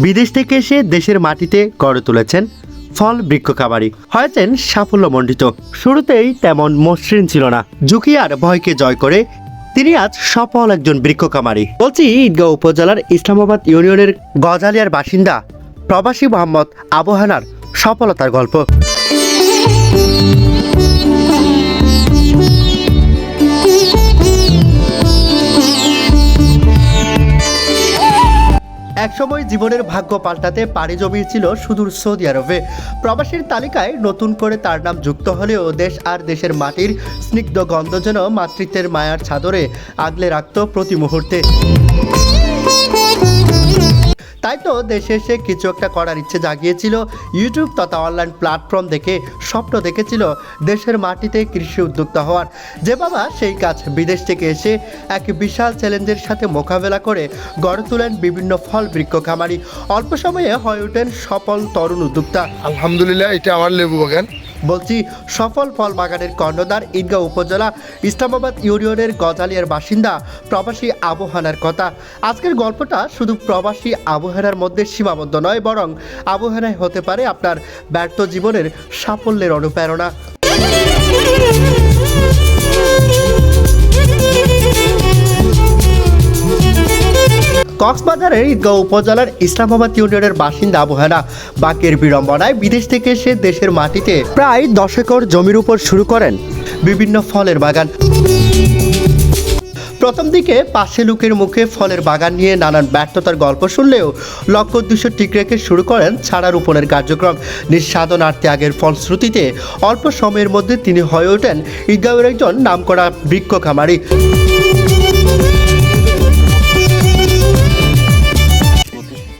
বিদেশ থেকে এসে দেশের মাটিতে গড়ে তুলেছেন ফল বৃক্ষ খামারি। হয়েছেন সাফল্যমণ্ডিত। শুরুতেই তেমন মসৃণ ছিল না। ঝুঁকি আর ভয়কে জয় করে তিনি আজ সফল একজন বৃক্ষ খামারি। বলছি, ঈদগাঁও উপজেলার ইসলামাবাদ ইউনিয়নের গজালিয়ার বাসিন্দা প্রবাসী মোহাম্মদ আবহানার সফলতার গল্প। একসময় জীবনের ভাগ্য পাল্টাতে পাড়ি জমিয়েছিল সুদূর সৌদি আরবে। প্রবাসীর তালিকায় নতুন করে তার নাম যুক্ত হলেও দেশ আর দেশের মাটির স্নিগ্ধ গন্ধ যেন মাতৃত্বের মায়ার ছাদরে আগলে রাখত প্রতি মুহূর্তে। তাই তো দেশে এসে কিছু একটা করার ইচ্ছে জাগিয়েছিল। ইউটিউব তথা অনলাইন প্ল্যাটফর্ম দেখে স্বপ্ন দেখেছিল দেশের মাটিতে কৃষি উদ্যোক্তা হওয়ার। যে বাবা সেই কাজ বিদেশ থেকে এসে এক বিশাল চ্যালেঞ্জের সাথে মোকাবেলা করে গড়ে তোলেন বিভিন্ন ফল বৃক্ষ খামারি। অল্প সময়ে হয়ে ওঠেন সফল তরুণ উদ্যোক্তা। আলহামদুলিল্লাহ, এটা আমার লেবু বাগান। বলছি, সফল ফল বাগানের কর্ণধার ঈদগাঁও উপজেলা ইসলামাবাদ ইউনিয়নের গজালিয়ার বাসিন্দা প্রবাসী আবহানার কথা। আজকের গল্পটা শুধু প্রবাসী আবহানার মধ্যে সীমাবদ্ধ নয়, বরং আবহানায় হতে পারে আপনার ব্যর্থ জীবনের সাফল্যের অনুপ্রেরণা। কক্সবাজারের ঈদগাঁও উপজেলার ইসলামাবাদ ইউনিয়নের বাসিন্দা আবহানা বাকের বিড়ম্বনায় বিদেশ থেকে এসে দেশের মাটিতে প্রায় দশ একর জমির উপর শুরু করেন বিভিন্ন ফলের বাগান। প্রথম দিকে পাশে লোকের মুখে ফলের বাগান নিয়ে নানান ব্যর্থতার গল্প শুনলেও লক্ষ্য উদ্দেশ্য ঠিক রেখে শুরু করেন ছাড়া রোপণের কার্যক্রম। নিঃসাধন আর ত্যাগের ফলশ্রুতিতে অল্প সময়ের মধ্যে তিনি হয়ে ওঠেন ঈদগাঁওয়ের একজন নামকরা বৃক্ষ খামারি।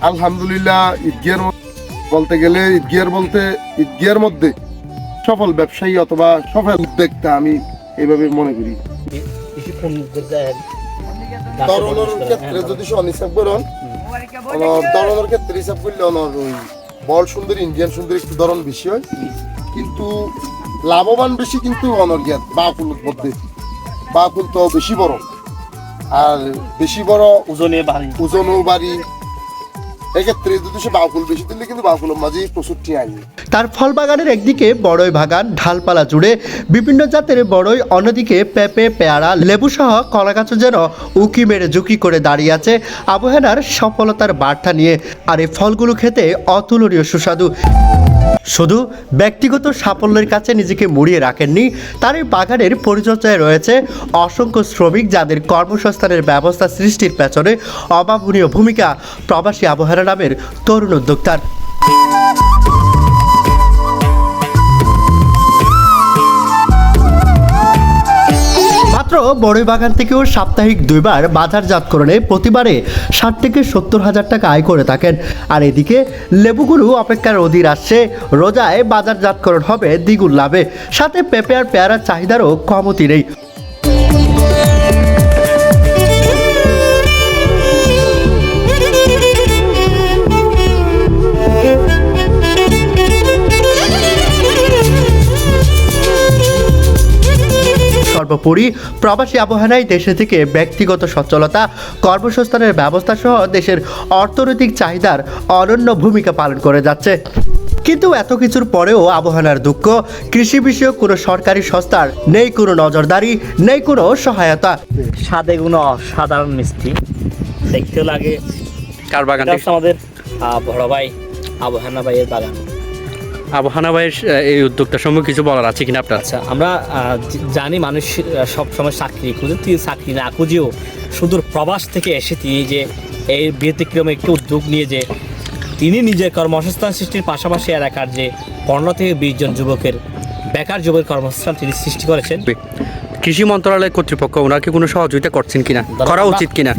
আলহামদুলিল্লাহ ঈদগিয়ার বলতে গেলে ঈদগিয়ার বলতে ঈদগিয়ার মধ্যে সফল ব্যবসায়ী অথবা সফল উদ্যোক্তা আমি এইভাবে মনে করি। ক্ষেত্রে যদি হিসাব করেন ক্ষেত্রে হিসাব করলে অনর ওই বল সুন্দরী ইন্ডিয়ান সুন্দরী একটু ধরন বেশি হয়। কিন্তু লাভবান বেশি কিন্তু বাকুলের মধ্যে। বাকুল তো বেশি বড়। আর বেশি বড় ওজনে ভারী ওজনও বাড়ি এক্ষেত্রে যদি সে বাউকুল বেশি দিলে কিন্তু বাউকুলের মাঝে প্রচুর টিয়াই তার ফল বাগানের একদিকে বড়ই বাগান, ঢালপালা জুড়ে বিভিন্ন জাতের বড়ই, অন্যদিকে পেঁপে, পেয়ারা লেবু সহ কলা গাছও যেন উকি মেরে ঝুঁকি করে দাঁড়িয়ে আছে আবহাওয়ার সফলতার বার্তা নিয়ে। আর এই ফলগুলো খেতে অতুলনীয় সুস্বাদু। শুধু ব্যক্তিগত সাফল্যের কাছে নিজেকে মুড়িয়ে রাখেননি তার এই বাগানের পরিচর্যায় রয়েছে অসংখ্য শ্রমিক যাদের কর্মসংস্থানের ব্যবস্থা সৃষ্টির পেছনে অভাবনীয় ভূমিকা প্রবাসী আবহাওয়া নামের তরুণ উদ্যোক্তার। মাত্র বড়ই বাগান থেকেও সাপ্তাহিক দুইবার বাজারজাতকরণে প্রতিবারে ষাট থেকে সত্তর হাজার টাকা আয় করে থাকেন। আর এদিকে লেবুগুলো অপেক্ষার অধীর আসছে, রোজায় বাজারজাতকরণ হবে দ্বিগুণ লাভে। সাথে পেঁপে আর পেয়ারার চাহিদারও কমতি নেই। সর্বোপরি প্রবাসী আবহাওয়ায় দেশে থেকে ব্যক্তিগত সচ্ছলতা কর্মসংস্থানের ব্যবস্থা সহ দেশের অর্থনৈতিক চাহিদার অনন্য ভূমিকা পালন করে যাচ্ছে। কিন্তু এত কিছুর পরেও আবহাওয়ার দুঃখ কৃষি বিষয়ক কোনো সরকারি সংস্থার নেই কোনো নজরদারি নেই কোনো সহায়তা। স্বাদে গুণ অসাধারণ মিষ্টি দেখতে লাগে। কার বাগান আমাদের বড় ভাই আবহানা ভাইয়ের বাগান। আবহানা ভাইয়ের এই উদ্যোগটা সম্পর্কে কিছু বলার আছে কিনা আপনার? আচ্ছা আমরা জানি মানুষ সব সময় চাকরি খুঁজে তুই চাকরি না খুঁজেও সুদূর প্রবাস থেকে এসে তিনি যে এই ব্যতিক্রমে একটি উদ্যোগ নিয়ে যে তিনি নিজের কর্মসংস্থান সৃষ্টির পাশাপাশি এলাকার যে পনেরো থেকে বিশ জন যুবকের বেকার যুবকের কর্মসংস্থান তিনি সৃষ্টি করেছেন। কৃষি মন্ত্রণালয় কর্তৃপক্ষ ওনাকে কোনো সহযোগিতা করছেন কিনা? করা উচিত কিনা?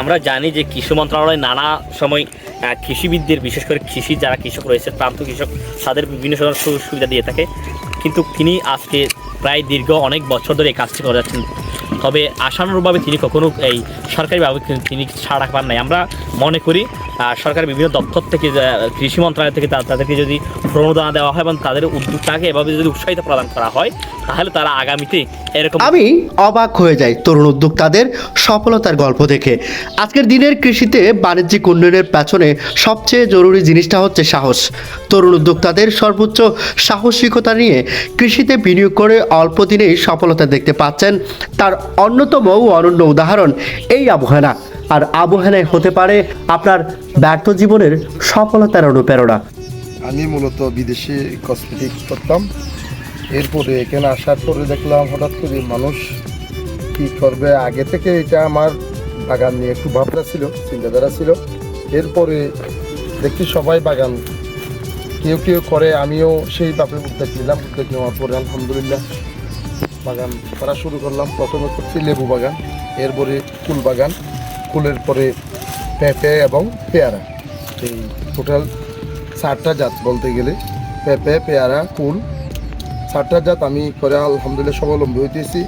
আমরা জানি যে কৃষি মন্ত্রণালয় নানা সময় কৃষিবিদদের, বিশেষ করে কৃষি যারা কৃষক রয়েছে, প্রান্ত কৃষক, তাদের বিভিন্ন ধরনের সুযোগ সুবিধা দিয়ে থাকে। কিন্তু তিনি আজকে প্রায় দীর্ঘ অনেক বছর ধরে এই কাজটি করে যাচ্ছেন। তবে আশানুরূপভাবে তিনি কখনো এই সরকারিভাবে তিনি ছাড়া পান নাই। আমরা মনে করি সরকারের বিভিন্ন দপ্তর থেকে কৃষি মন্ত্রণালয় থেকে তাদেরকে যদি প্রণোদনা দেওয়া হয় এবং তাদের উদ্যোগটাকে এভাবে যদি উৎসাহিত প্রদান করা হয়, তাহলে তারা আগামীতে এরকম আমি অবাক হয়ে যাই তরুণ উদ্যোক্তাদের সফলতার গল্প দেখে। আজকের দিনের কৃষিতে বাণিজ্যিক উন্নয়নের পেছনে সবচেয়ে জরুরি জিনিসটা হচ্ছে সাহস। তরুণ উদ্যোক্তাদের সর্বোচ্চ সাহসিকতা নিয়ে কৃষিতে বিনিয়োগ করে অল্প দিনেই সফলতা দেখতে পাচ্ছেন। তার অন্যতম ও অনন্য উদাহরণ এই আবহাওয়া আর আবহাওয়ায় হতে পারে আপনার ব্যর্থ জীবনের সফলতার অনুপ্রেরণা। আমি মূলত বিদেশে কসমেটিক করতাম। এরপরে এখানে আসার পরে দেখলাম হঠাৎ করে মানুষ কি করবে। আগে থেকে এটা আমার বাগান নিয়ে একটু ভাবনা ছিল, চিন্তাধারা ছিল। এরপরে দেখি সবাই বাগান কেউ কেউ করে, আমিও সেইভাবে উদ্যোগ নিলাম, উদ্যোগ নেওয়ার পরে আলহামদুলিল্লাহ বাগান করা শুরু করলাম। প্রথমে করছি লেবু বাগান, এরপরে ফুল বাগান। ফুলের পরে পেঁপে এবং পেয়ারা। এই টোটাল চারটা জাত বলতে গেলে। পেঁপে, পেয়ারা, কুল। চারটা জাত আমি করে আলহামদুলিল্লাহ স্বাবলম্বী হইতেছি।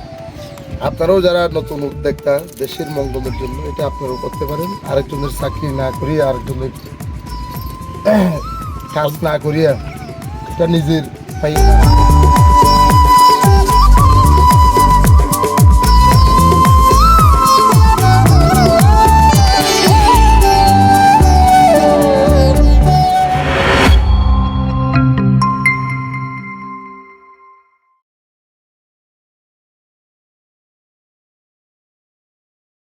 আপনারাও যারা নতুন উদ্যোক্তা দেশের মঙ্গলের জন্য এটা আপনারাও করতে পারেন। আরেকজনের চাকরি না করিয়ে আরেকজনের কাজ না করিয়া এটা নিজের